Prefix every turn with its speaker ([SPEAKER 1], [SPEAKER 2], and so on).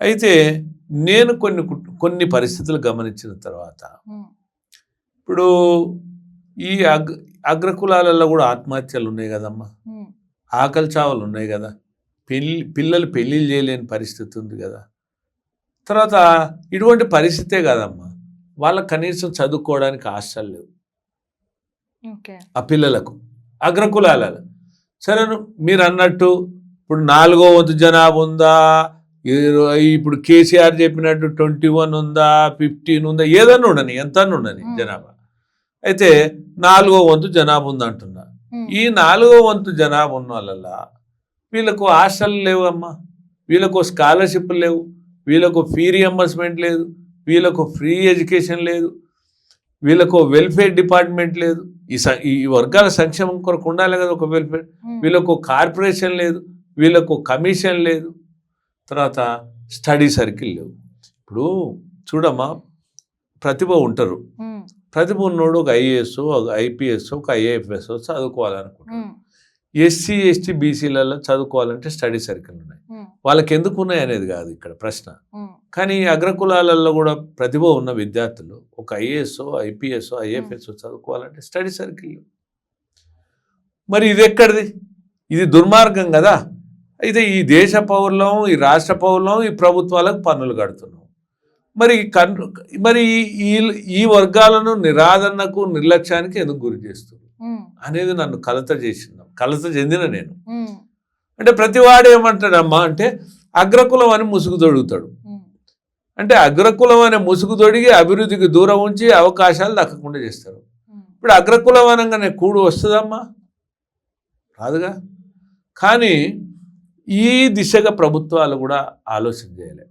[SPEAKER 1] అయితే నేను కొన్ని కొన్ని పరిస్థితులు గమనించిన తర్వాత ఇప్పుడు ఈ అగ్ అగ్రకులాలలో కూడా ఆత్మహత్యలు ఉన్నాయి కదమ్మా. ఆకలి చావులు ఉన్నాయి కదా. పెళ్ళి పిల్లలు పెళ్ళిళ్ళు చేయలేని పరిస్థితి ఉంది కదా. తర్వాత ఇటువంటి పరిస్థితే కదమ్మా. వాళ్ళకి కనీసం చదువుకోవడానికి హాస్టల్ లేవు. ఆ పిల్లలకు అగ్రకులాలలో. సరే మీరు అన్నట్టు ఇప్పుడు నాలుగో వంతు జనాభా ఉందా? ఇప్పుడు కేసీఆర్ చెప్పినట్టు ట్వంటీ వన్ ఉందా ఫిఫ్టీన్ ఉందా ఏదన్నా ఉండని ఎంత ఉండని. జనాభా. అయితే నాలుగో వంతు జనాభా ఉందంటున్నా. ఈ నాలుగో వంతు జనాభా ఉన్న వాళ్ళ వీళ్ళకు హాస్టల్ లేవు అమ్మా వీళ్ళకు స్కాలర్షిప్ లేవు. వీళ్ళకు ఫీ రియంబర్స్మెంట్ లేదు. వీళ్ళకు ఫ్రీ ఎడ్యుకేషన్ లేదు. వీళ్ళకు వెల్ఫేర్ డిపార్ట్మెంట్ లేదు. ఈ ఈ వర్గాల సంక్షేమం కొరకు ఉండాలి కదా ఒక వెల్ఫేర్. వీళ్ళకు కార్పొరేషన్ లేదు. వీళ్ళకు కమిషన్ లేదు. తర్వాత స్టడీ సర్కిల్ లేవు. ఇప్పుడు చూడమ్మా ప్రతిభ ఉంటారు. ప్రతిభ ఉన్నోడు ఒక ఐఏఎస్ ఒక ఐపీఎస్ ఒక ఐఏఎఫ్ఎస్ చదువుకోవాలనుకుంటాడు
[SPEAKER 2] ఉమ్,
[SPEAKER 1] ఎస్సీ ఎస్టీ బీసీలలో చదువుకోవాలంటే స్టడీ సర్కిల్ ఉన్నాయి. వాళ్ళకి ఎందుకు ఉన్నాయి అనేది కాదు ఇక్కడ ప్రశ్న. కానీ అగ్రకులాలలో కూడా ప్రతిభ ఉన్న విద్యార్థులు ఒక ఐఏఎస్ ఐపీఎస్ ఐఎఫ్ఎస్ చదువుకోవాలంటే స్టడీ సర్కిల్ మరి ఇది ఎక్కడిది? ఇది దుర్మార్గం కదా. అయితే ఈ దేశ పౌరులం ఈ రాష్ట్ర పౌరులం ఈ ప్రభుత్వాలకు పన్నులు కడుతున్నాం. మరి కన్ మరి ఈ- ఈ వర్గాలను నిరాదరణకు నిర్లక్ష్యానికి ఎందుకు గురి
[SPEAKER 2] ఉమ్,
[SPEAKER 1] అనేది నన్ను కలత చేసింది. కలత చెందిన నేను. అంటే ప్రతివాడు ఏమంటాడమ్మా అంటే అగ్రకులం అని ముసుగు తొడుగుతాడు అంటే అగ్రకులం అనే ముసుగు తొడిగి అభివృద్ధికి దూరం ఉంచి అవకాశాలు దక్కకుండా చేస్తారు. ఇప్పుడు అగ్రకులం అనగానే కూడు వస్తుందమ్మా? రాదుగా? కానీ ఈ దిశగా ప్రభుత్వాలు కూడా ఆలోచన చేయాలి.